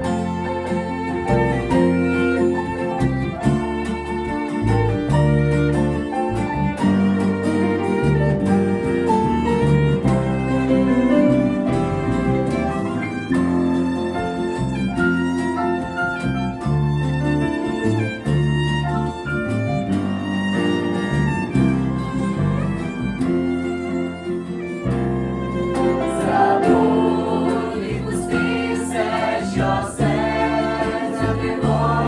Bye.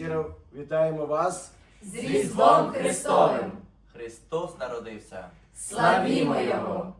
Щиро вітаємо вас з Різдвом Христовим! Христос народився! Славімо Його!